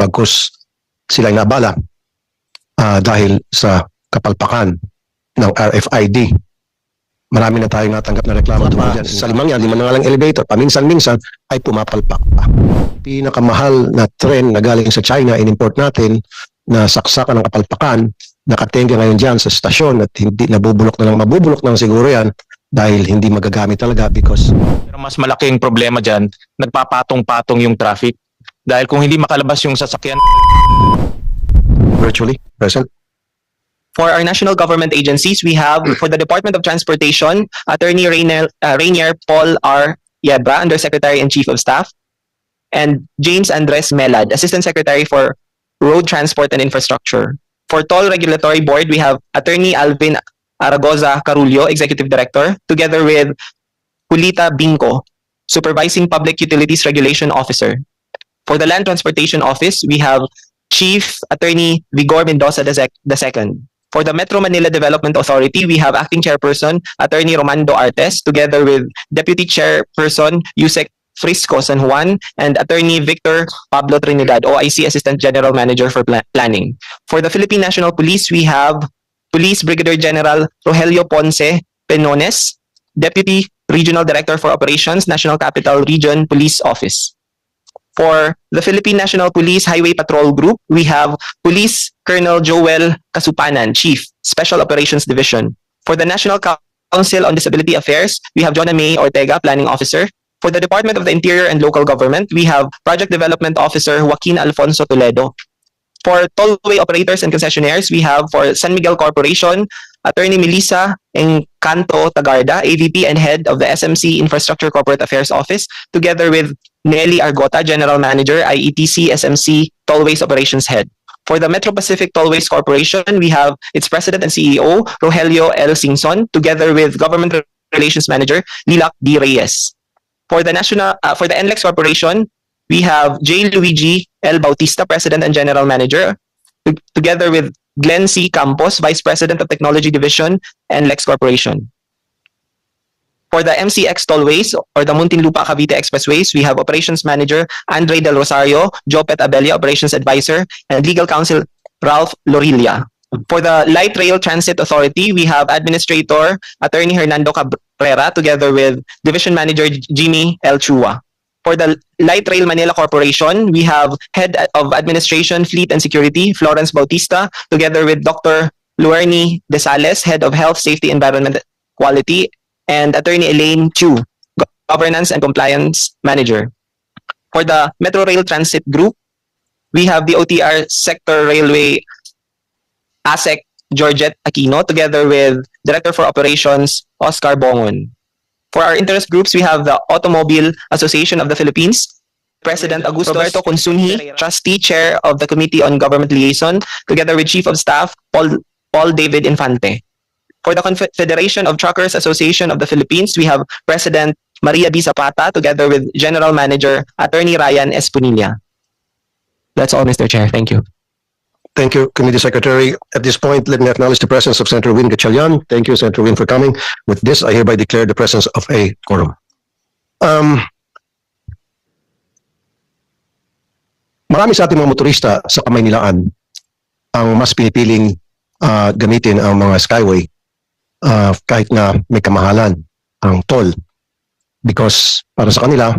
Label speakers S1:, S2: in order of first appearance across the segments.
S1: bagkus sila nabala ah, dahil sa kapalpakan ng RFID. Marami na tayong natanggap na reklamo tungkol dyan. Sa limang yan, lima na nga lang elevator, paminsan-minsan ay pumapalpak pa. Pinakamahal na tren na galing sa China, in-import natin na saksakan ng kapalpakan, nakatenga ngayon dyan sa stasyon at hindi nabubulok na lang, mabubulok na lang siguro yan dahil hindi magagamit talaga because
S2: Pero mas malaking problema dyan, nagpapatong-patong yung traffic. Dahil kung hindi makalabas yung sasakyan,
S1: virtually present.
S3: For our national government agencies, we have for the Department of Transportation, Attorney Rainier, uh, Rainier Paul R. Yebra, Undersecretary and Chief of Staff, and James Andres Melad, Assistant Secretary for Road Transport and Infrastructure. For Toll Regulatory Board, we have Attorney Alvin Aragoza Carullo, Executive Director, together with Julita Binco, Supervising Public Utilities Regulation Officer. For the Land Transportation Office, we have Chief Attorney Vigor Mendoza II. For the Metro Manila Development Authority, we have Acting Chairperson Attorney Romando Artes together with Deputy Chairperson Yusek Frisco San Juan and Attorney Victor Pablo Trinidad, OIC Assistant General Manager for Pla- Planning. For the Philippine National Police, we have Police Brigadier General Rogelio Ponce Penones, Deputy Regional Director for Operations, National Capital Region Police Office. For the Philippine National Police Highway Patrol Group, we have Police Colonel Joel Kasupanan, Chief, Special Operations Division. For the National Council on Disability Affairs, we have Jonna May Ortega, Planning Officer. For the Department of the Interior and Local Government, we have Project Development Officer Joaquin Alfonso Toledo. For tollway operators and concessionaires, we have for San Miguel Corporation, Attorney Melissa Encanto Tagarda, AVP and Head of the SMC Infrastructure Corporate Affairs Office, together with Nelly Argota, General Manager, IETC SMC Tollways Operations Head. For the Metro Pacific Tollways Corporation, we have its President and CEO, Rogelio L. Singson, together with Government Relations Manager, Lilac D. Reyes. For the National, uh, for the NLEX Corporation, we have J. Luigi L. Bautista, President and General Manager, together with Glenn C. Campos, Vice President of Technology Division, and Lex Corporation. For the MCX Tollways or the Muntinlupa Cavite Expressways, we have Operations Manager Andre Del Rosario, Jopet Abella, Operations Advisor, and Legal Counsel Ralph Lorilla. For the Light Rail Transit Authority, we have Administrator Attorney Hernando Cabrera together with Division Manager Jimmy L. Chua. For the Light Rail Manila Corporation, we have Head of Administration, Fleet and Security, Florence Bautista, together with Dr. Luerni Desales, Head of Health, Safety, Environment, Quality, and Attorney Elaine Chu, Governance and Compliance Manager. For the Metro Rail Transit Group, we have the OTR Sector Railway ASEC Georgette Aquino, together with Director for Operations Oscar Bongon. For our interest groups, we have the Automobile Association of the Philippines, President Augusto Roberto Consunhi, Trustee Chair of the Committee on Government Liaison, together with Chief of Staff Paul, Paul David Infante. For the Confederation of Truckers Association of the Philippines, we have President Maria B. Zapata, together with General Manager Attorney Ryan Espunilla. That's all, Mr. Chair. Thank you.
S1: Thank you, Committee Secretary. At this point, let me acknowledge the presence of Senator Win Gatchalian. Thank you, Senator Win, for coming. With this, I hereby declare the presence of a quorum. Um, marami sa ating mga motorista sa Kamaynilaan ang mas pinipiling ah, gamitin ang mga skyway ah, kahit na may kamahalan ang toll because para sa kanila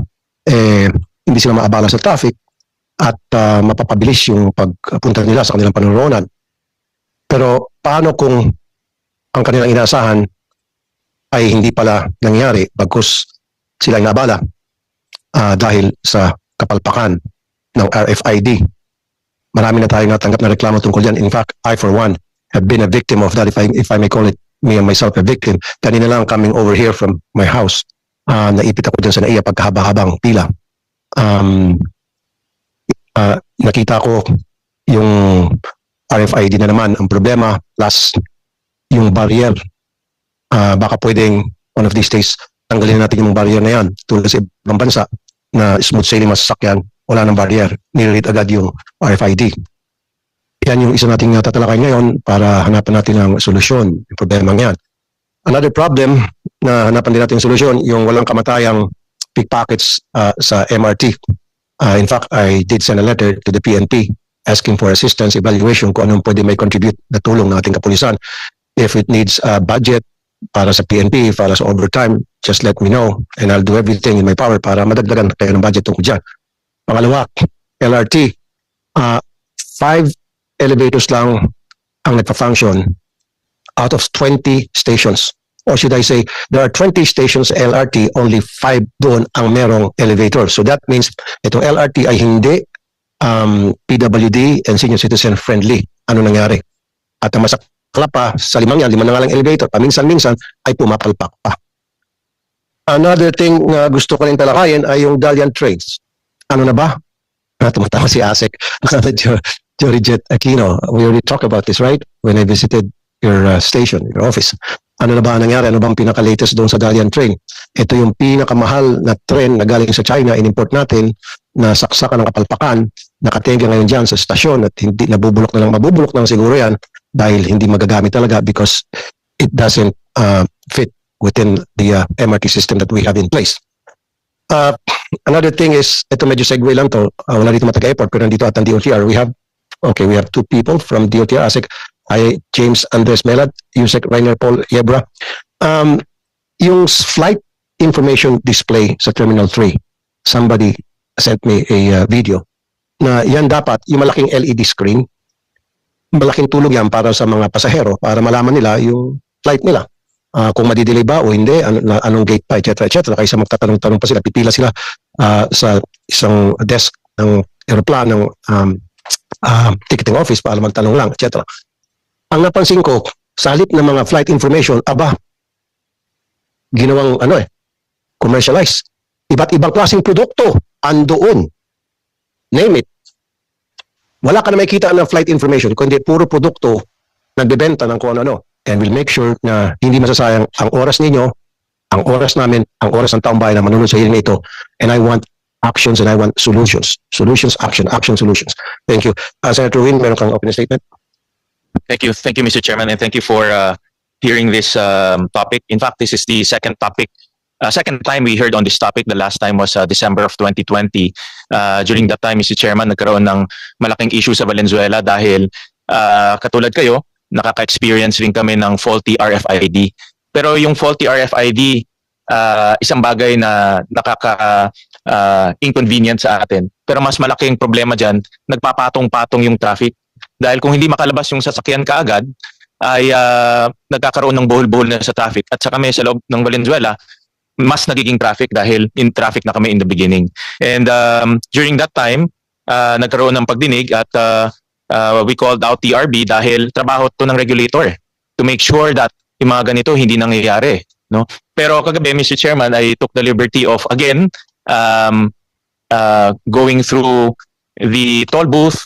S1: eh hindi sila maabala sa traffic at ah, mapapabilis yung pagpunta nila sa kanilang panunoonan. Pero paano kung ang kanilang inaasahan ay hindi pala nangyari bagkus sila ay nabala ah, dahil sa kapalpakan ng RFID. Marami na tayong natanggap na reklamo tungkol yan. In fact, I for one have been a victim of that if I, if I may call it me and myself a victim. Kanina lang coming over here from my house, ah, naipit ako dyan sa naiya pagkahaba-habang pila. Um, ah, nakita ko yung RFID na naman ang problema plus yung barrier. Ah, baka pwedeng one of these days tanggalin natin yung barrier na yan tulad sa ibang bansa na smooth sailing masasakyan wala ng barrier. Nililid agad yung RFID yan yung isa nating tatalakay ngayon para hanapan natin ng solusyon yung problema yan another problem na hanapan din natin ng solusyon yung walang kamatayang pickpockets ah, sa MRT Uh, in fact, I did send a letter to the PNP asking for assistance evaluation kung anong pwede may contribute na tulong ng ating kapulisan. If it needs a budget para sa PNP, para sa overtime, just let me know and I'll do everything in my power para madagdagan kayo ng budget tungkol dyan. Pangalawa, LRT, uh, five elevators lang ang nagpa-function out of 20 stations. Or should I say, there are 20 stations LRT, only five doon ang merong elevator. So that means itong LRT ay hindi um, PWD and senior citizen friendly. Ano nangyari? At ang masakla pa, sa limang yan, lima na nga lang elevator, paminsan-minsan ay pumapalpak pa. Another thing na gusto ko rin talakayin ay yung Dalian Trades. Ano na ba? Ah, tumatawa si Asek. Jo- Jory Jet Aquino. We already talked about this, right? When I visited your uh, station, your office. Ano na ba ang nangyari? Ano bang pinaka-latest doon sa Dalian train? Ito yung pinakamahal na train na galing sa China, in-import natin, na saksakan ng kapalpakan, nakatenga ngayon dyan sa stasyon at hindi nabubulok na lang, mabubulok na lang siguro yan dahil hindi magagamit talaga because it doesn't uh, fit within the uh, MRT system that we have in place. Uh, another thing is, ito medyo segue lang to, uh, wala dito mataga airport pero nandito at ang DOTR, we have, okay, we have two people from DOTR, ASIC, ay James Andres Melad, Yusek Rainer Paul Yebra. Um, yung flight information display sa Terminal 3, somebody sent me a uh, video na yan dapat, yung malaking LED screen, malaking tulong yan para sa mga pasahero para malaman nila yung flight nila. Ah, kung madidelay ba o hindi, na- anong gate pa, etc. etc. Kaysa magtatanong-tanong pa sila, pipila sila ah, sa isang desk ng aeroplano, ng um, ah, ticketing office para magtanong lang, etc. Ang napansin ko, sa halip ng mga flight information, aba, ginawang ano eh, commercialized. Iba't ibang klaseng produkto andoon. Name it. Wala ka na makikita ng flight information, kundi puro produkto nagbebenta ng kung ano-ano. And we'll make sure na hindi masasayang ang oras ninyo, ang oras namin, ang oras ng taong bayan na manunod sa hearing na ito. And I want actions and I want solutions. Solutions, action, action, solutions. Thank you. Uh, Senator Win, meron kang opening statement?
S2: Thank you. Thank you, Mr. Chairman, and thank you for uh, hearing this um, topic. In fact, this is the second topic, uh, second time we heard on this topic. The last time was uh, December of 2020. Uh, during that time, Mr. Chairman, nagkaroon ng malaking issue sa Valenzuela dahil uh, katulad kayo, nakaka-experience rin kami ng faulty RFID. Pero yung faulty RFID, uh, isang bagay na nakaka uh, sa atin. Pero mas malaking problema dyan, nagpapatong-patong yung traffic. Dahil kung hindi makalabas yung sasakyan kaagad, ay ah, nagkakaroon ng buhol-buhol na sa traffic. At sa kami sa loob ng Valenzuela, mas nagiging traffic dahil in traffic na kami in the beginning. And um, during that time, ah, nagkaroon ng pagdinig at ah, ah, we called out TRB dahil trabaho to ng regulator to make sure that yung mga ganito hindi nangyayari. No? Pero kagabi, Mr. Chairman, I took the liberty of again um, uh, going through the toll booth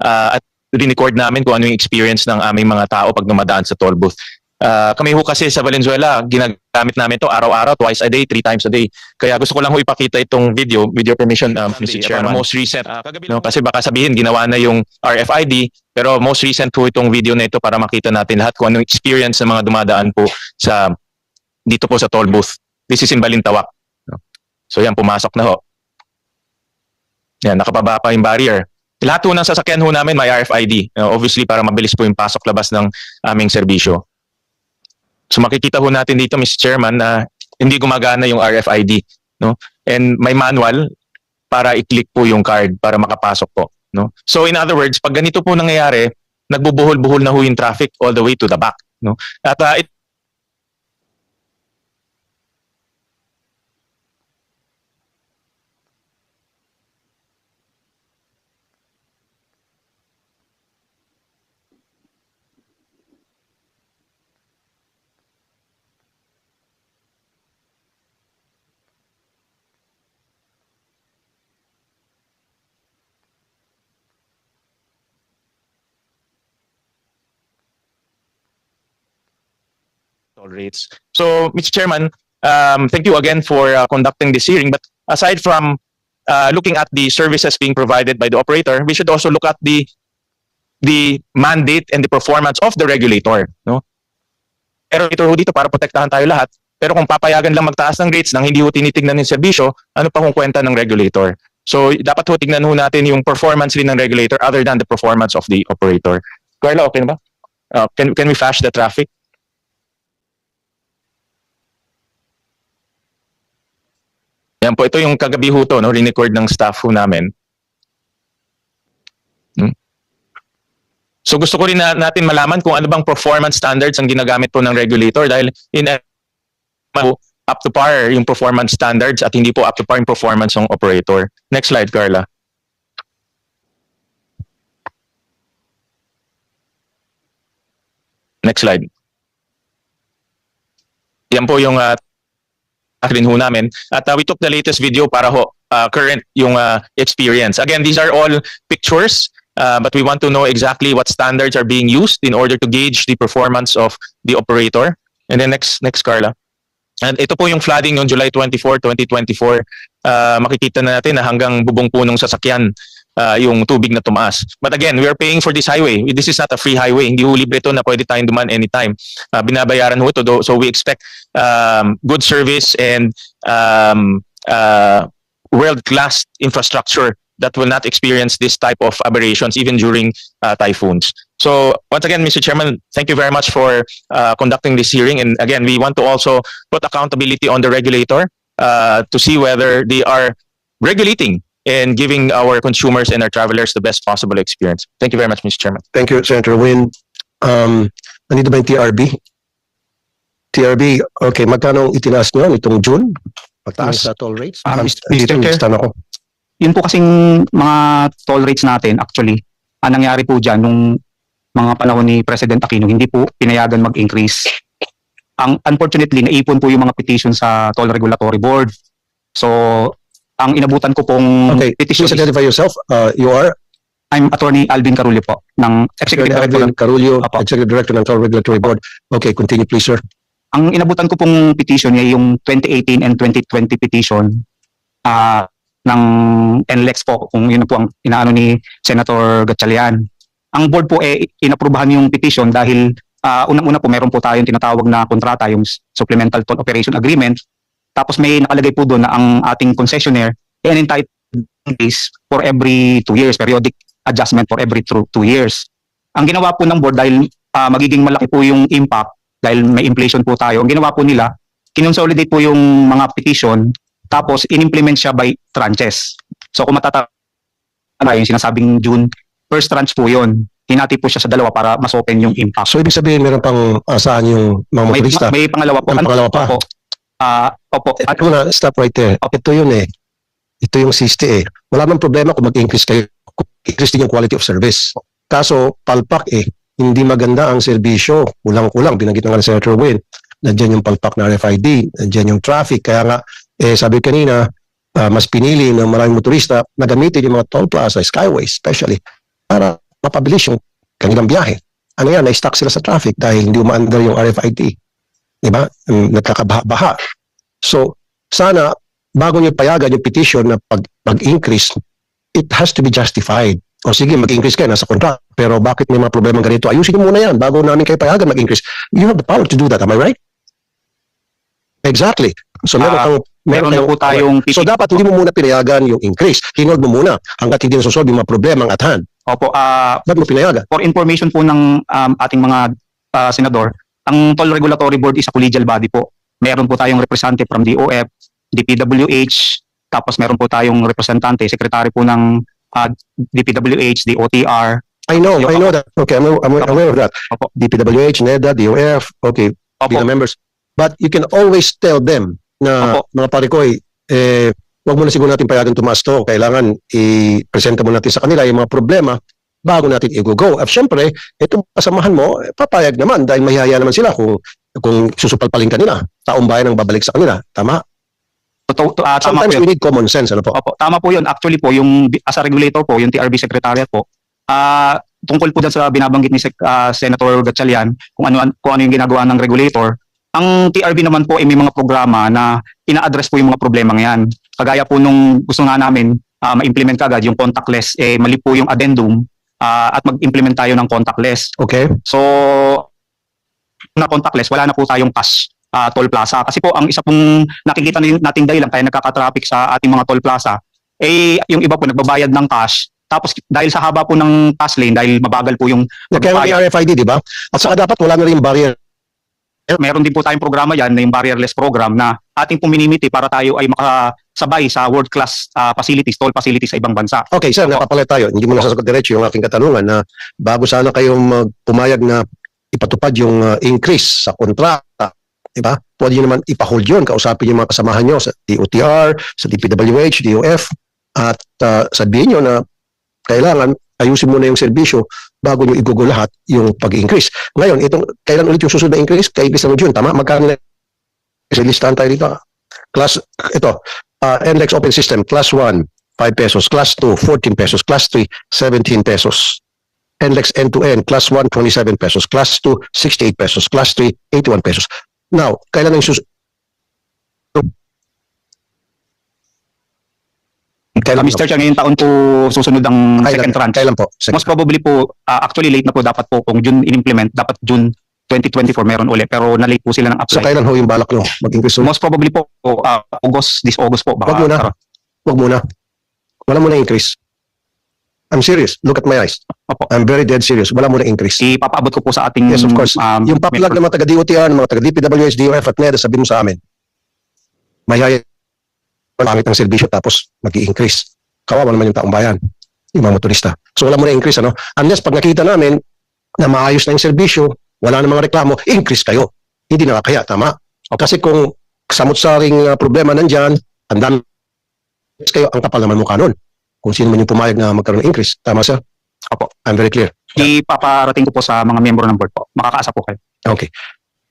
S2: uh, at record namin kung ano yung experience ng aming mga tao pag dumadaan sa toll booth. Uh, kami ho kasi sa Valenzuela, ginagamit namin to araw-araw, twice a day, three times a day. Kaya gusto ko lang ho ipakita itong video, with your permission, um, Mr. Chairman. Most recent, no, kasi baka sabihin ginawa na yung RFID, pero most recent po itong video na ito para makita natin lahat kung anong experience ng mga dumadaan po sa dito po sa toll booth. This is in Balintawak. So yan, pumasok na ho. Yan, nakababa pa yung barrier. Lahat po ng sasakyan ho namin may RFID. Obviously, para mabilis po yung pasok-labas ng aming serbisyo. So makikita ho natin dito, Mr. Chairman, na hindi gumagana yung RFID. No? And may manual para i-click po yung card para makapasok po. No? So in other words, pag ganito po nangyayari, nagbubuhol-buhol na ho yung traffic all the way to the back. No? At uh, it- toll rates. So, Mr. Chairman, um, thank you again for uh, conducting this hearing. But aside from uh, looking at the services being provided by the operator, we should also look at the the mandate and the performance of the regulator. No? Ito ho dito para protektahan tayo lahat. Pero kung papayagan lang magtaas ng rates nang hindi ho tinitingnan yung serbisyo, ano pa kung kwenta ng regulator? So dapat ho tingnan ho natin yung performance rin ng regulator other than the performance of the operator. Carla, okay na ba? Uh, can, can we flash the traffic? Yan po, ito yung kagabi ho to, no, record ng staff ho namin. Hmm. So gusto ko rin na, natin malaman kung ano bang performance standards ang ginagamit po ng regulator dahil in up to par yung performance standards at hindi po up to par yung performance ng operator. Next slide, Carla. Next slide. Yan po yung uh, rin ho namin. At uh, we took the latest video para ho uh, current yung uh, experience. Again, these are all pictures, uh, but we want to know exactly what standards are being used in order to gauge the performance of the operator. And then next, next Carla. And ito po yung flooding noong July 24, 2024. Uh, makikita na natin na hanggang bubong punong sasakyan uh, yung tubig na tumaas. But again, we are paying for this highway. This is not a free highway. Hindi ho libre ito na pwede tayong duman anytime. Uh, binabayaran ho ito. So we expect um, good service and um, uh, world-class infrastructure that will not experience this type of aberrations even during uh, typhoons. So once again, Mr. Chairman, thank you very much for uh, conducting this hearing. And again, we want to also put accountability on the regulator uh, to see whether they are regulating and giving our consumers and our travelers the best possible experience. Thank you very much, Mr. Chairman.
S1: Thank you, Senator Win. Um, nandito ba yung TRB? TRB, okay, magkano ang itinaas nyo itong June? Pagtaas sa toll rates?
S4: Ah, Mr.
S1: dito,
S4: Chair.
S1: ako.
S4: yun po kasing mga toll rates natin actually ang nangyari po dyan nung mga panahon ni President Aquino hindi po pinayagan mag-increase ang unfortunately naipon po yung mga petition sa Toll Regulatory Board so ang inabutan ko pong
S1: Okay,
S4: petition
S1: please
S4: is-
S1: identify yourself. Uh, you are
S4: I'm Attorney Alvin Carulio po ng Executive Director
S1: Alvin Carulio,
S4: Apo.
S1: Executive Director ng Toll Regulatory Board. Okay, continue please, sir.
S4: Ang inabutan ko pong petition ay yung 2018 and 2020 petition ah ng NLEX po kung yun po ang inaano ni Senator Gatchalian. Ang board po eh inaprubahan yung petition dahil ah, unang-una po meron po tayong tinatawag na kontrata yung Supplemental Toll Operation Agreement tapos may nakalagay po doon na ang ating concessionaire ay entitled is for every two years, periodic adjustment for every two, years. Ang ginawa po ng board dahil ah, magiging malaki po yung impact dahil may inflation po tayo. Ang ginawa po nila, kinonsolidate po yung mga petition tapos in-implement siya by tranches. So kung matatanda yung sinasabing June, first tranche po yun. Hinati po siya sa dalawa para mas open yung impact.
S1: So, ibig sabihin, meron pang asahan yung mga
S4: May,
S1: motorista.
S4: may pangalawa po.
S1: May pangalawa pa.
S4: Opo. Ah, opo.
S1: At muna, stop right there. Ito yun eh. Ito yung siste eh. Wala nang problema kung mag-increase kayo. Kung increase din yung quality of service. Kaso, palpak eh. Hindi maganda ang serbisyo. Kulang-kulang. Binanggit ni Senator Win. Nandiyan yung palpak na RFID. Nandiyan yung traffic. Kaya nga, eh, sabi kanina, ah, mas pinili ng maraming motorista na gamitin yung mga toll plaza, skyways especially, para mapabilis yung kanilang biyahe. Ano yan, na-stuck sila sa traffic dahil hindi umaandar yung RFID. Di ba? Mm, Nagkakabaha. So, sana bago niyo payagan yung petition na pag, pag-increase, it has to be justified. O sige, mag-increase kayo, nasa contract. Pero bakit may mga problema ganito? Ayusin niyo muna yan bago namin kayo payagan mag-increase. You have the power to do that, am I right? Exactly. So meron
S4: Ah,
S1: kang
S4: Meron na po tayong
S1: So dapat hindi mo muna pinayagan yung increase. Hinold mo muna hanggat hindi nasosolve yung mga problema at hand.
S4: Opo, ah,
S1: Ba't mo pinayagan?
S4: for information po ng um, ating mga ah, senador, ang Toll Regulatory Board is a collegial body po. Meron po tayong representative from DOF, DPWH, tapos meron po tayong representante, secretary po ng ah, DPWH, DOTR.
S1: I know, I know that. Okay, I'm, I'm
S4: Opo.
S1: aware of that.
S4: Opo.
S1: DPWH, NEDA, DOF, okay,
S4: Opo,
S1: the members. But you can always tell them na
S4: Opo.
S1: mga pare ko, eh, eh, wag muna siguro natin payagan tumaas to. Kailangan i-presenta mo natin sa kanila yung mga problema bago natin i-go. At syempre, itong kasamahan mo, eh, papayag naman dahil mahihaya naman sila kung kung susupalpalin ka nila. Taong bayan ang babalik sa kanila. Tama?
S4: To, to, ah, tama po
S1: Sometimes
S4: yun.
S1: we need common sense. Ano po?
S4: Opo, tama po yun. Actually po, yung as a regulator po, yung TRB Secretariat po, ah tungkol po dyan sa binabanggit ni Sec- ah, Senator Gatchalian, kung ano, kung ano yung ginagawa ng regulator, ang TRB naman po ay may mga programa na ina-address po yung mga problemang yan. Kagaya po nung gusto nga namin ah, ma-implement kagad yung contactless, eh mali po yung addendum ah, at mag-implement tayo ng contactless.
S1: Okay?
S4: So, na contactless, wala na po tayong cash ah, toll plaza. Kasi po, ang isa pong nakikita natin nating dahilan kaya nagkaka-traffic sa ating mga toll plaza, Eh, yung iba po nagbabayad ng cash. Tapos dahil sa haba po ng pass lane, dahil mabagal po yung
S1: Kaya may RFID, di ba? At saka dapat wala na rin barrier.
S4: meron din po tayong programa yan na yung barrierless program na ating puminimiti para tayo ay makasabay sa world-class ah, facilities, toll facilities sa ibang bansa.
S1: Okay, sir, napapalit tayo. Hindi mo nasasagot diretso yung aking katanungan na bago sana kayong mag- pumayag na ipatupad yung uh, increase sa kontrata, di ba? Pwede nyo naman ipahold yun, kausapin yung mga kasamahan nyo sa DOTR, sa DPWH, DOF, at uh, sabihin nyo na kailangan ayusin muna yung serbisyo bago nyo igugo lahat yung pag-increase. Ngayon, itong, kailan ulit yung susunod na increase? Increase ng June, tama? Magkano na? Kasi listahan tayo dito. Class, ito, uh, NLEX Open System, Class 1, 5 pesos. Class 2, 14 pesos. Class 3, 17 pesos. NLEX end-to-end, Class 1, 27 pesos. Class 2, 68 pesos. Class 3, 81 pesos. Now, kailan ang sus...
S4: Uh,
S1: Kailan,
S4: Mr. Chair, ngayong taon po susunod ang
S1: kailan,
S4: second tranche.
S1: kailan po? Second
S4: Most probably po, ah, actually late na po dapat po kung June in-implement, dapat June 2024 meron uli pero na-late po sila ng
S1: So,
S4: apply.
S1: kailan ho yung balak nyo mag-increase? ulit?
S4: Most probably po, ah, August, this August po. Baka,
S1: Wag muna. Wag muna. Wala muna increase. I'm serious. Look at my eyes.
S4: Opo.
S1: I'm very dead serious. Wala muna increase.
S4: Ipapaabot ko po sa ating
S1: Yes, of course.
S4: um,
S1: Yung paplag ng mga taga-DOTR, ng mga taga-DPWH, DOF at NEDA, sabihin mo sa amin, may haya pangit ng serbisyo tapos mag increase Kawawa naman yung taong bayan, yung mga motorista. So wala mo na increase, ano? Unless pag nakita namin na maayos na yung serbisyo, wala na mga reklamo, increase kayo. Hindi nakakaya, tama? Kasi kung samot-saring uh, problema nandyan, ang dami kayo, ang kapal naman mukha nun. Kung sino man yung pumayag na magkaroon ng increase. Tama, sir?
S4: Opo.
S1: I'm very clear.
S4: Ipaparating ko po sa mga miyembro ng board po. Makakaasa po kayo.
S1: Okay.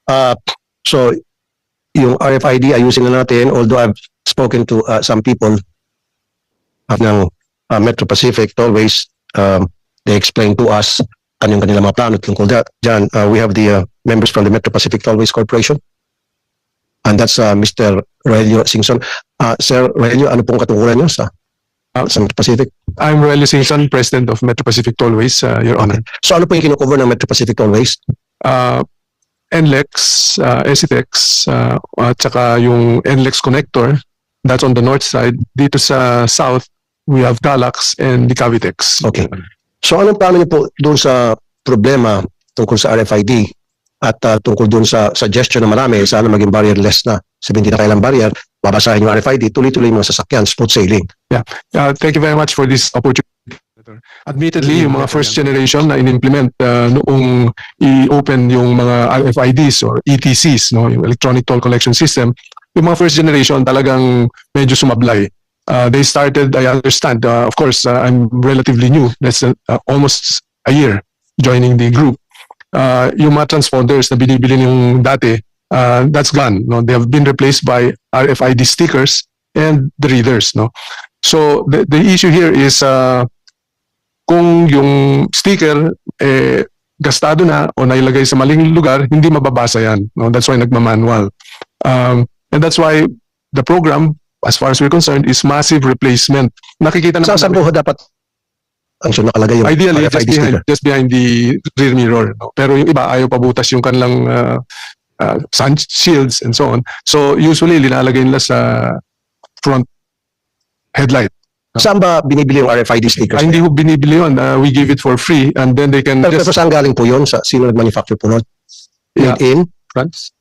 S1: Uh, so, yung RFID ayusin na natin, although I've spoken to uh, some people uh, ng uh, Metro Pacific Tollways, um, they explained to us kanyang kanila mga plano tungkol dyan. Uh, we have the uh, members from the Metro Pacific Tollways Corporation. And that's uh, Mr. Rogelio Singson. Uh, Sir Rogelio, ano pong katungkulan niyo sa, uh, sa Metro Pacific?
S5: I'm Roelio Singson, President of Metro Pacific Tollways, uh, Your Honor.
S1: So ano po yung kinukover ng Metro Pacific Tollways?
S5: Uh, NLEX, uh, SETEX, uh, at saka yung NLEX connector, that's on the north side. Dito sa south, we have Calax and the Cavitex.
S1: Okay. So anong plano niyo po doon sa problema tungkol sa RFID at uh, tungkol doon sa suggestion na marami, sana maging barrierless na. Sabihin hindi na kailang barrier, babasahin yung RFID, tuloy-tuloy yung mga sasakyan, smooth sailing.
S5: Uh, thank you very much for this opportunity. Admittedly, yung mga first generation na in-implement uh, noong i-open yung mga RFIDs or ETCs, no, yung Electronic Toll Collection System, yung mga first generation talagang medyo sumablay. Uh, they started, I understand, uh, of course, uh, I'm relatively new. That's uh, almost a year joining the group. Uh, yung mga transponders na binibili yung dati, uh, that's gone. No? They have been replaced by RFID stickers and the readers. No? So the, the issue here is uh, kung yung sticker eh, gastado na o nailagay sa maling lugar, hindi mababasa yan. No? That's why nagmamanual. Um, and that's why the program, as far as we're concerned, is massive replacement. Nakikita
S1: Sa
S5: na
S1: saan po ho dapat ang so nakalagay yung
S5: Ideally, just
S1: RFID
S5: behind,
S1: sticker?
S5: just behind the rear mirror. No? Pero yung iba, ayaw pabutas yung kanilang uh, uh, sun shields and so on. So usually, linalagay nila sa front headlight.
S1: Saan ba binibili yung RFID stickers?
S5: Ay, hindi ko binibili yun. Uh, we give it for free and then they can
S1: Pero, pero
S5: just...
S1: saan galing po yun? Sa sino nag-manufacture po nun?
S5: Yeah.
S1: Made in?
S5: France?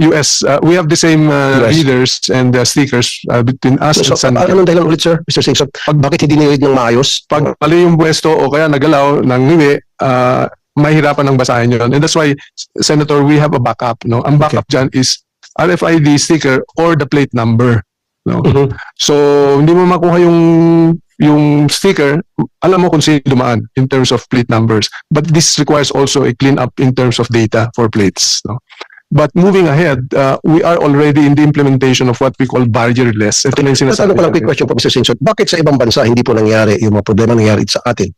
S5: US. Uh, we have the same uh,
S1: US.
S5: readers and uh, stickers uh, between us
S1: So,
S5: and San
S1: ano- anong dahilan ulit, sir? Mr. Singson, pag, bakit hindi niread ng maayos?
S5: Pag mali yung pwesto o kaya nagalaw ng ngiwi, uh, mahirapan ng basahin yun. And that's why, Senator, we have a backup. No? Ang backup dyan is RFID sticker or the plate number. No?
S1: Mhm.
S5: So, hindi mo makuha yung yung sticker, alam mo kung sino dumaan in terms of plate numbers. But this requires also a clean up in terms of data for plates. No? But moving ahead, uh, we are already in the implementation of what we call barrierless. Ito na yung
S1: Ano
S5: sinasabi
S1: ko lang quick question Mr. Simpson. Bakit sa ibang bansa hindi po nangyari yung mga problema nangyari sa atin?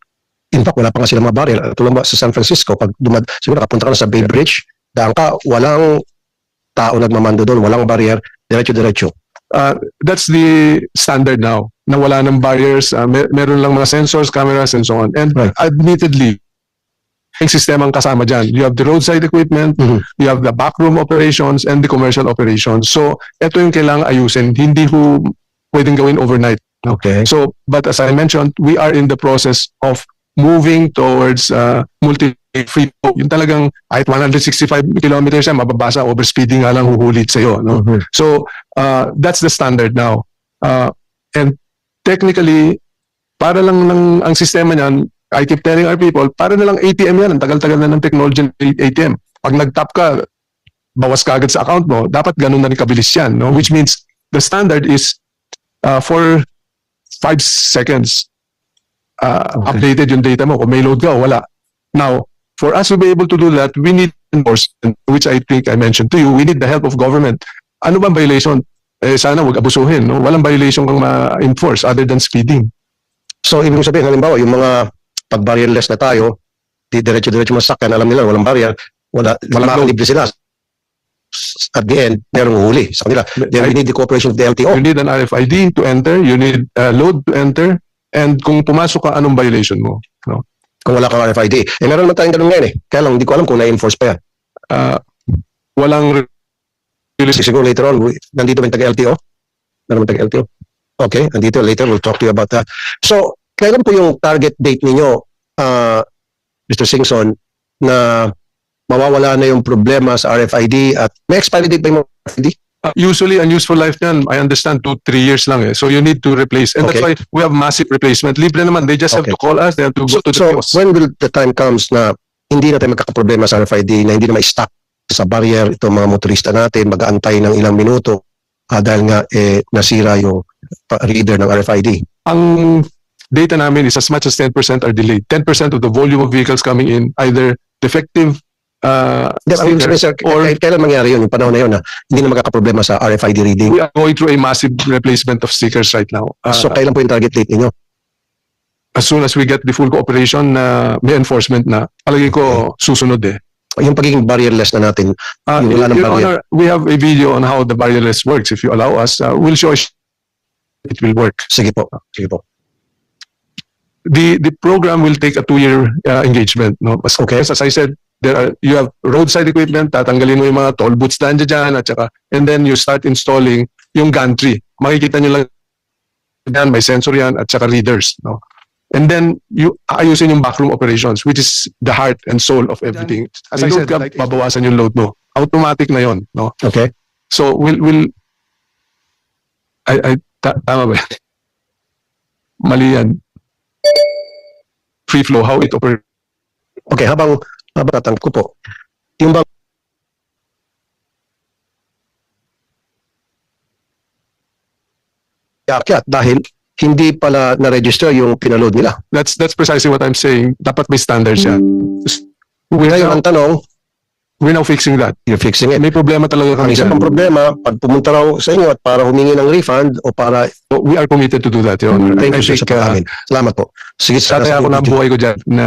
S1: In fact, wala pa nga silang mga barrier. Tulad ba sa San Francisco, pag dumad, siguro nakapunta ka na sa Bay Bridge, daan ka, walang tao nagmamando doon, walang barrier, diretso-diretso.
S5: uh, that's the standard now na wala ng barriers, uh, mer- meron lang mga sensors, cameras, and so on. And
S1: Right.
S5: admittedly, yung sistema ang kasama dyan. You have the roadside equipment,
S1: Mhm.
S5: you have the backroom operations, and the commercial operations. So, ito yung kailangang ayusin. Hindi ho pwedeng gawin overnight.
S1: Okay.
S5: So, but as I mentioned, we are in the process of moving towards uh, multi-free flow. Yung talagang kahit 165 kilometers yan, mababasa, overspeeding nga lang huhulit sa'yo. No?
S1: Mhm.
S5: So, uh, that's the standard now. Uh, and technically, para lang ng, ang sistema niyan, I keep telling our people, para na lang ATM yan. Ang tagal-tagal na ng technology ng ATM. Pag nag-tap ka, bawas ka agad sa account mo, dapat ganun na rin kabilis yan. No? Which means, the standard is uh, for five seconds uh,
S1: Okay.
S5: updated yung data mo. Kung may load ka o wala. Now, for us to be able to do that, we need enforcement, which I think I mentioned to you. We need the help of government. Ano bang violation? Eh, sana wag abusuhin. No? Walang violation kang ma-enforce other than speeding.
S1: So, ibig sabihin, halimbawa, yung mga pag-barrierless na tayo, di diretso-diretso masakyan, alam nila, walang barrier, wala,
S5: Walang
S1: libre sila. At the end, merong huli sa kanila. Then we need the cooperation of the LTO.
S5: You need an RFID to enter, you need a load to enter, and kung pumasok ka, anong violation mo?
S1: Kung wala kang RFID. Eh, meron naman tayong ganun ngayon eh. Kaya lang, hindi ko alam kung na-enforce pa yan.
S5: Uh, walang
S1: Kasi siguro later on, nandito ba yung taga-LTO? Meron ba taga-LTO? Okay, nandito. Later, we'll talk to you about that. So, kailan po yung target date ninyo, uh, Mr. Singson, na mawawala na yung problema sa RFID at may expiry date ba yung RFID?
S5: Uh, usually, ang useful life niyan, I understand, two, three years lang eh. So you need to replace. And
S1: Okay.
S5: that's why we have massive replacement. Libre naman. They just have
S1: Okay.
S5: to call us. They have to go
S1: So,
S5: to the
S1: so
S5: kiosk.
S1: when will the time comes na hindi na tayo magkakaproblema sa RFID, na hindi na ma-stop sa barrier itong mga motorista natin, mag-aantay ng ilang minuto ah, dahil nga eh, nasira yung reader ng RFID.
S5: Ang data namin is as much as 10% are delayed. 10% of the volume of vehicles coming in, either defective uh,
S1: ibig
S5: stickers,
S1: sabihin, sir,
S5: or
S1: kailan mangyari yun, yung panahon na yun na hindi na magkakaproblema sa RFID reading.
S5: we are going through a massive replacement of stickers right now. Uh,
S1: so, kailan po yung target date ninyo?
S5: as soon as we get the full cooperation na may enforcement na, alagay ko susunod eh.
S1: Yung pagiging barrierless na natin,
S5: Uh,
S1: Yung wala ng
S5: Your
S1: barrier.
S5: Honor, we have a video on how the barrierless works. If you allow us, uh, we'll show us it will work.
S1: sige po, sige po.
S5: The the program will take a two-year uh, engagement. No, As,
S1: Okay.
S5: as I said, there are you have roadside equipment. Tatanggalin mo yung mga toll booths na dyan at saka, and then you start installing yung gantry. Makikita nyo lang yan, may sensor yan at saka readers. No, and then you ayusin yung backroom operations, which is the heart and soul of everything. As I said,
S1: ka,
S5: like, babawasan yung load mo. Automatic na yon. No,
S1: Okay?
S5: So we'll will I I ta- tama ba? yan? Mali yan. Free flow how it operates.
S1: Okay, habang, habang tatanggap ko po, yung bang Akyat dahil hindi pala na-register yung pinaload nila.
S5: That's that's precisely what I'm saying. Dapat may standards yan. We're
S1: Ngayon,
S5: now,
S1: ang tanong,
S5: we're now fixing that.
S1: you're fixing it.
S5: May problema talaga
S1: Ang
S5: kami
S1: isa
S5: dyan.
S1: pang problema, pag pumunta raw sa inyo at para humingi ng refund o para
S5: We are committed to do that, Your Honor.
S1: thank
S5: I
S1: you sir, sa
S5: think, uh,
S1: pag-amin. Salamat po. Sige,
S5: Sana
S1: nasa
S5: ako
S1: video.
S5: buhay ko dyan na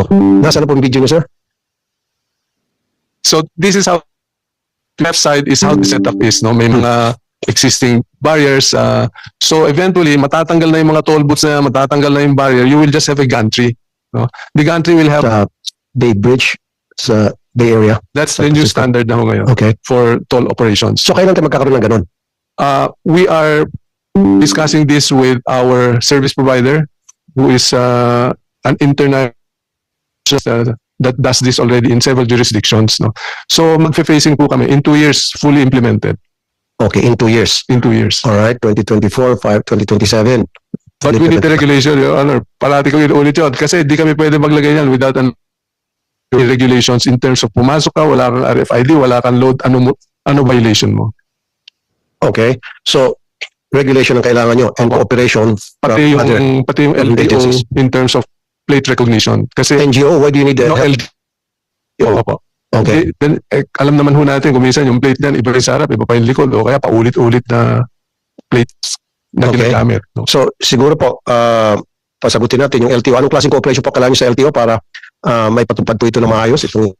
S1: Nasaan na po yung video niyo, sir?
S5: So this is how left side is how the setup is. No, may mga existing barriers. Uh, so eventually, matatanggal na yung mga toll booths na, matatanggal na yung barrier. You will just have a gantry. No, the gantry will have.
S1: Sa Bay Bridge, sa Bay Area.
S5: That's the new standard na ho ngayon
S1: Okay.
S5: for toll operations.
S1: So, kailan tayo magkakaroon ng ganun?
S5: Uh, we are discussing this with our service provider, who is uh, an international uh, that does this already in several jurisdictions. No, so magfe-facing po kami in two years, fully implemented.
S1: Okay, in two years.
S5: in two years.
S1: All right, 2024, 5, 2027.
S5: But we need the regulation, Your Honor. Parati ko inuulit yun. Kasi di kami pwede maglagay yan without an regulations in terms of pumasok ka, wala kang RFID, wala kang load, ano, mo, ano violation mo.
S1: Okay, so regulation ang kailangan nyo and cooperation from
S5: Pati
S1: other
S5: yung, pati yung LTO
S1: agencies.
S5: in terms of plate recognition. Kasi
S1: NGO. Why do you need the
S5: no,
S1: help?
S5: LTO. Opo.
S1: Okay,
S5: then, eh, alam naman ho natin kung minsan yung plate niyan, iba rin sa harap, iba pa yung likod, o kaya paulit-ulit na plates na
S1: Okay.
S5: ginagamit. No?
S1: so siguro po, uh, pasagutin natin yung LTO. Anong klaseng cooperation po kailangan sa LTO para uh, may patupad po ito na maayos? Itong,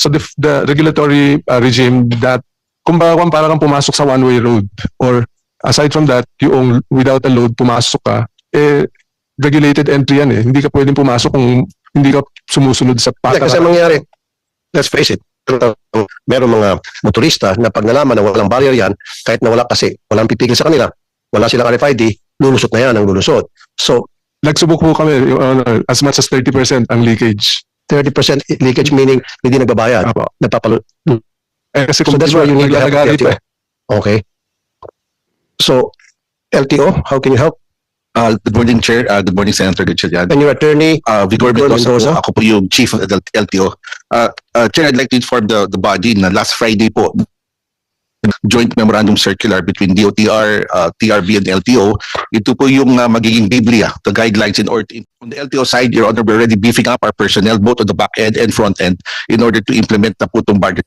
S5: So the, the regulatory uh, regime that kumbaga kung para kang pumasok sa one-way road or aside from that, yung without a load pumasok ka, eh regulated entry yan eh. Hindi ka pwedeng pumasok kung hindi ka sumusunod sa
S1: Hindi, kasi mangyayari, let's face it, meron mga motorista na pag nalaman na walang barrier yan, kahit na wala kasi, walang pipigil sa kanila, wala silang RFID, lulusot na yan ang lulusot. So,
S5: Nagsubok po kami, Your Honor, as much as 30% ang leakage.
S1: 30% leakage meaning hindi nagbabayad.
S5: Apo.
S1: Nagpapalo.
S5: Eh, kasi
S1: So that's why you need to have LTO.
S5: eh.
S1: Okay. So, LTO, how can you help?
S6: Uh, good morning, Chair. Uh, good morning, Senator Gatchalian.
S1: And your attorney,
S6: Uh, Vigor Mendoza,
S1: Mendoza.
S6: po. Ako po yung Chief of the LTO. Uh, uh, Chair, I'd like to inform the, the body na last Friday po, joint memorandum circular between DOTR, uh, TRB, and LTO. Ito po yung uh, magiging Biblia, the guidelines in order, on the LTO side, Your Honor, we're already beefing up our personnel both on the back end and front end in order to implement na po itong budget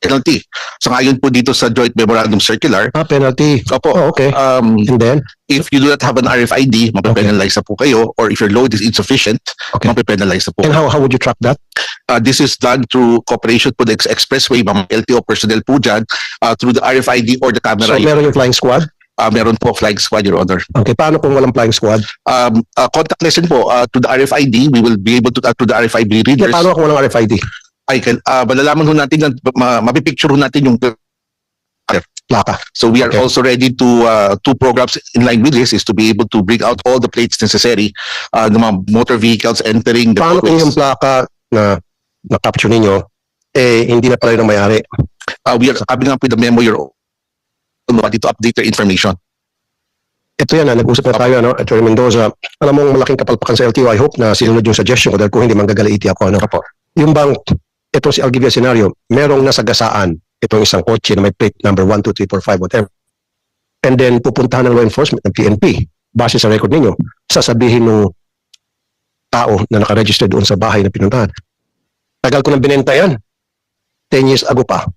S6: penalty. So ngayon po dito sa joint memorandum circular,
S1: ah, penalty.
S6: opo,
S1: Oh, okay.
S6: um,
S1: And then,
S6: if you do not have an RFID, mape-penalize na po kayo or if your load is insufficient,
S1: Okay.
S6: mape-penalize na po.
S1: and how, how would you track that?
S6: Uh, this is done through cooperation po the ex- expressway, mga LTO personnel po dyan, uh, through the RFID or the
S1: So,
S6: camera.
S1: meron yung flying squad?
S6: Uh, meron po flying squad, Your Honor.
S1: Okay, paano kung walang flying squad?
S6: Um, uh, contactless din po uh, to the RFID, we will be able to, uh, to the RFID readers.
S1: paano kung walang RFID?
S6: Can, uh, malalaman ho natin, na- ma, mapipicture ho natin yung
S1: Plaka.
S6: So we are
S1: Okay.
S6: also ready to uh, two programs in line with this is to be able to bring out all the plates necessary uh, ng mga motor vehicles entering the
S1: Paano kung
S6: roadways.
S1: yung plaka na na-capture ninyo, eh, hindi na pala yun ang may-ari?
S6: Uh, we are coming up with a memo your to update their information.
S1: Ito yan, ah, nag-usap na tayo, ano, Attorney Mendoza. Alam mo, malaking kapalpakan sa LTO. I hope na sinunod yung suggestion ko dahil kung hindi, manggagalaiti ako. Ano? Yung bang, ito I'll give scenario, merong nasagasaan itong isang kotse na may plate number 1, 2, 3, 4, 5, whatever. And then, pupuntahan ng law enforcement, ng PNP, base sa record ninyo, sasabihin ng tao na nakaregister doon sa bahay na pinuntahan. Tagal ko nang binenta yan. 10 years ago pa.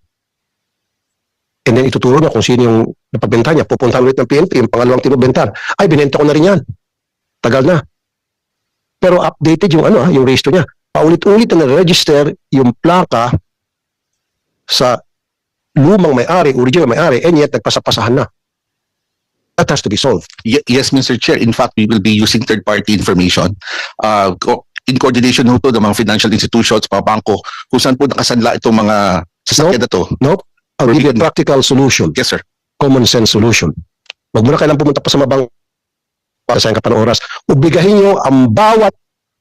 S1: And then ituturo na kung sino yung napagbenta niya. Pupuntahan ulit ng PNP, yung pangalawang tinubentahan. Ay, binenta ko na rin yan. Tagal na. Pero updated yung ano, ah, yung register niya. Paulit-ulit na na-register yung plaka sa lumang may-ari, original may-ari, and yet nagpasapasahan na. That has to be solved.
S6: Ye- yes, Mr. Chair. In fact, we will be using third-party information uh, in coordination ho to ng mga financial institutions, mga bangko, kung saan po nakasanla itong mga sasakyan na to.
S1: I'll give you a practical solution.
S6: Yes, sir.
S1: common sense solution. Huwag mo na kailang pumunta pa sa mabang para sa ka pa ng oras. Obligahin nyo ang bawat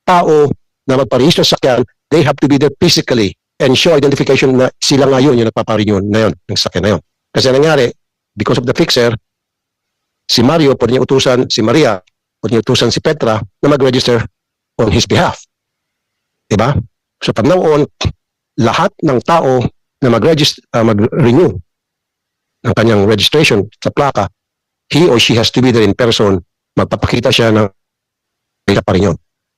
S1: tao na magparehistro sa sakyan, they have to be there physically and show identification na sila ngayon yung nagpaparenew na yun, ng sakyan na yun. Kasi ang nangyari, because of the fixer, si Mario, pwede niya utusan, si Maria, pwede niya utusan si Petra na mag-register on his behalf. Diba? So from now on, lahat ng tao na mag-register, uh, mag-renew ng kanyang registration sa plaka, he or she has to be there in person, magpapakita siya ng pa rin yun.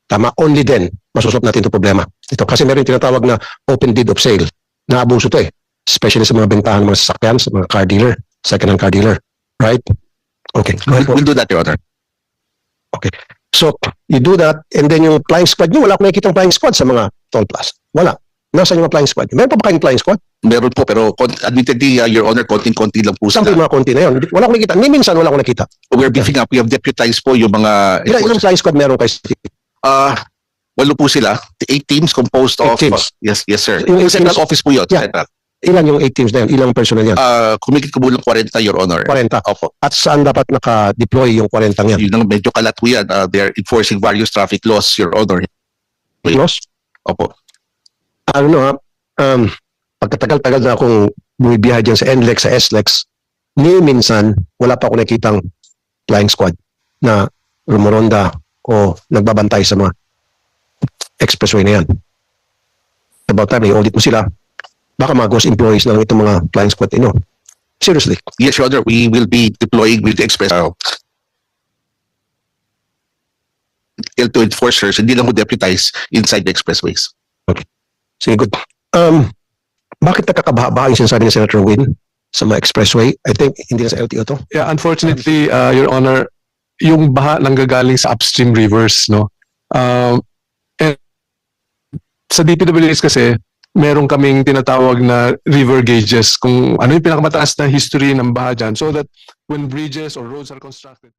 S1: Tama, only then, masusop natin itong problema. Ito, kasi meron yung tinatawag na open deed of sale. Naabuso to eh. Especially sa mga bentahan ng mga sasakyan, sa mga car dealer, second-hand car dealer. Right? Okay. Po.
S6: We'll do that, Your Honor.
S1: So, you do that, and then yung flying squad nyo, wala akong nakikita flying squad sa mga toll plus. Wala. Nasaan yung flying squad? Meron pa ba kayong flying squad?
S6: Meron po, pero admittedly, uh, Your Honor, konting-konti lang po
S1: Saan
S6: sila.
S1: yung mga konti na yun? Wala akong nakikita. Ni minsan wala akong nakita.
S6: We're beefing up. We have deputized po yung mga...
S1: Ilan, ilang flying squad meron kayo?
S6: Uh, walo po sila. Eight teams composed
S1: Eight
S6: of...
S1: teams.
S6: yes, yes, sir.
S1: Yung
S6: central
S1: teams-
S6: office po yun.
S1: Yeah.
S6: Central.
S1: Ilan yung 8 teams na yun? Ilang personnel yan?
S6: Uh, kumikit ko 40, Your Honor.
S1: 40.
S6: Opo.
S1: At saan dapat naka-deploy yung 40 yan?
S6: Yun ang medyo kalat po yan. Uh, they're enforcing various traffic laws, Your Honor. Wait.
S1: Los?
S6: Opo.
S1: Ano no, ha? um, pagkatagal-tagal na akong bumibiyahe dyan sa NLEX, sa SLEX, ni minsan, wala pa ako nakitang flying squad na rumoronda o nagbabantay sa mga expressway na yan. About time, i-audit mo sila. Baka mga ghost employees na lang itong mga flying squad ino. Seriously.
S6: Yes, Your Honor. We will be deploying with the express... Uh, L2 enforcers, hindi lang mo deputize inside the expressways.
S1: Sige, good. Um, bakit nakakabaha-baha yung sinasabi ni Senator Win sa mga expressway? I think hindi na sa LTO to.
S5: Yeah, unfortunately, uh, Your Honor, yung baha nanggagaling sa upstream rivers, no? Um, and sa DPWH kasi, meron kaming tinatawag na river gauges kung ano yung pinakamataas na history ng baha dyan so that when bridges or roads are constructed,